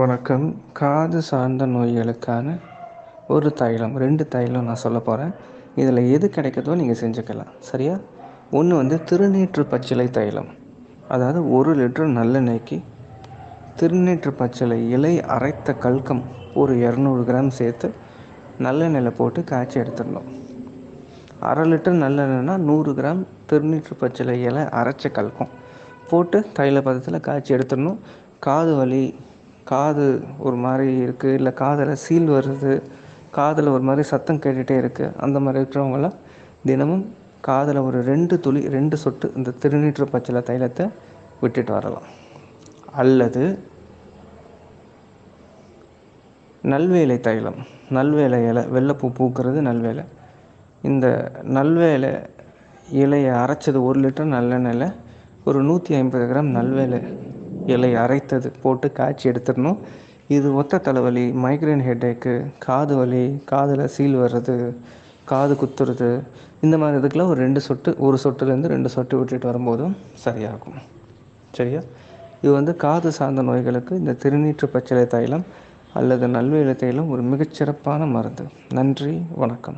வணக்கம். காது சார்ந்த நோய்களுக்கான ஒரு தைலம் ரெண்டு தைலம் நான் சொல்ல போகிறேன் இதில் எது கிடைக்குதோ நீங்கள் செஞ்சுக்கலாம். சரியா? ஒன்று வந்து திருநீற்று பச்சிலை தைலம். அதாவது ஒரு லிட்டர் நல்லெண்ணெய்க்கு திருநீற்று பச்சிலை இலை அரைத்த கல்கம் ஒரு இரநூறு கிராம் சேர்த்து நல்லெண்ணெயில் போட்டு காய்ச்சி எடுத்துடணும். அரை லிட்டர் நல்லெண்ணெய்னா நூறு கிராம் திருநீற்று பச்சிலை இலை அரைச்ச கல்கம் போட்டு தைல பதத்தில் காய்ச்சி எடுத்துடணும். காது வலி காது ஒரு மாதிரி இருக்குது இல்லை காதில் சீல் வருது காதில் ஒரு மாதிரி சத்தம் கேட்டுகிட்டே இருக்குது அந்த மாதிரி இருக்கிறவங்களாம் தினமும் காதில் ஒரு ரெண்டு துளி ரெண்டு சொட்டு இந்த திருநீற்று பச்சிலை தைலத்தை விட்டுட்டு வரலாம். அல்லது நல்வேலை தைலம் நல்வேலை இலை வெள்ளைப்பூ பூக்கிறது நல்வேலை. இந்த நல்வேலை இலையை அரைச்சது ஒரு லிட்டர் நல்லெண்ணெயில் ஒரு நூற்றி ஐம்பது கிராம் நல்வேலை இலை அரைத்தது போட்டு காய்ச்சி எடுத்துடணும். இது ஒத்த தலைவலி மைக்ரைன் ஹெட்டேக்கு காது வலி காதில் சீல் வர்றது காது குத்துறது இந்த மாதிரி இதுக்கெலாம் ஒரு ரெண்டு சொட்டு ஒரு சொட்டுலேருந்து ரெண்டு சொட்டு விட்டுட்டு வரும்போதும் சரியாகும். சரியா? இது வந்து காது சார்ந்த நோய்களுக்கு இந்த திருநீற்று பச்சிலை தைலம் அல்லது நல்வேலை தைலம் ஒரு மிகச்சிறப்பான மருந்து. நன்றி வணக்கம்.